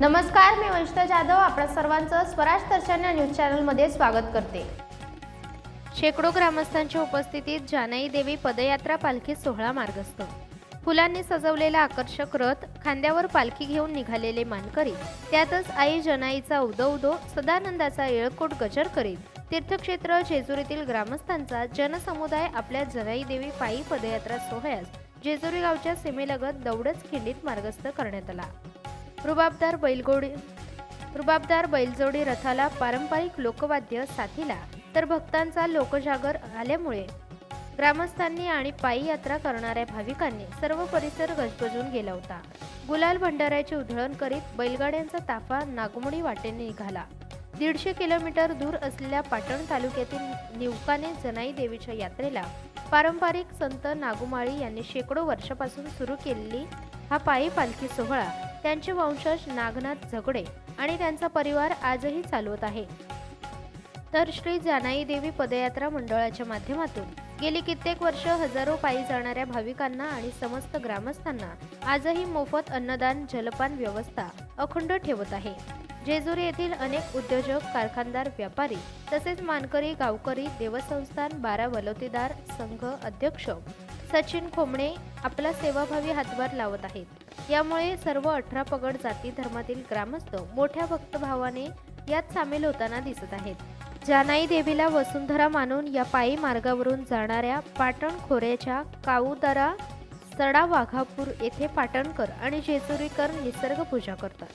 नमस्कार मी वंशिता जाधव आपल्या सर्वांचं स्वराज दर्शन या न्यूज चॅनलमध्ये स्वागत करते. शेकडो ग्रामस्थांच्या उपस्थितीत जानाई देवी पदयात्रा पालखी सोहळा मार्गस्थ. फुलांनी सजवलेला आकर्षक रथ खांद्यावर पालखी घेऊन निघालेले मानकरी त्यातच आई जनाईचा उदो उदो सदानंदाचा येळकोट गजर करीत तीर्थक्षेत्र जेजुरीतील ग्रामस्थांचा जनसमुदाय आपल्या जनाई देवी पायी पदयात्रा सोहळ्यास जेजुरी गावच्या सीमेलगत दौडच खिंडीत मार्गस्थ करण्यात आला. रुबाबदार बैलगोडी रुबाबदार बैलजोडी रथाला पारंपरिक लोकवाद्य साथीला. तर भक्तांचा लोकजागर आल्यामुळे ग्रामस्थांनी आणि पायी यात्रा करणाऱ्या भाविकांनी सर्व परिसर गजबजून गेला होता. गुलाल भंडाऱ्याचे उधळण करीत बैलगाड्यांचा ताफा नागमोडी वाटेने निघाला. दीडशे किलोमीटर दूर असलेल्या पाटण तालुक्यातील निवकाने जनाई देवीच्या यात्रेला पारंपरिक संत नागुमाळी यांनी शेकडो वर्षापासून सुरू केलेली हा पायी पालखी सोहळा त्यांचे वंशज नागनाथ झगडे आणि त्यांचा परिवार आजही चालवत आहे. तर श्री जानाई देवी पदयात्रा मंडळाच्या माध्यमातून गेली कित्येक वर्ष हजारो पायी जाणाऱ्या भाविकांना आणि समस्त ग्रामस्थांना आजही मोफत अन्नदान जलपान व्यवस्था अखंड ठेवत आहे. जेजुरी येथील अनेक उद्योजक कारखानदार व्यापारी तसेच मानकरी गावकरी देवस्थान बारा वलवतीदार संघ अध्यक्ष सचिन खोमणे आपला सेवाभावी हातभार लावत आहेत. यामुळे सर्व अठरा पगड जाती धर्मातील ग्रामस्थ मोठ्या भक्तभावाने यात सामील होताना दिसत आहेत. जानाई देवीला वसुंधरा मानून या पायी मार्गावरून जाणाऱ्या पाटण खोऱ्याच्या काऊदरा सडा वाघापूर येथे पाटणकर आणि जेजुरीकर निसर्ग पूजा करतात.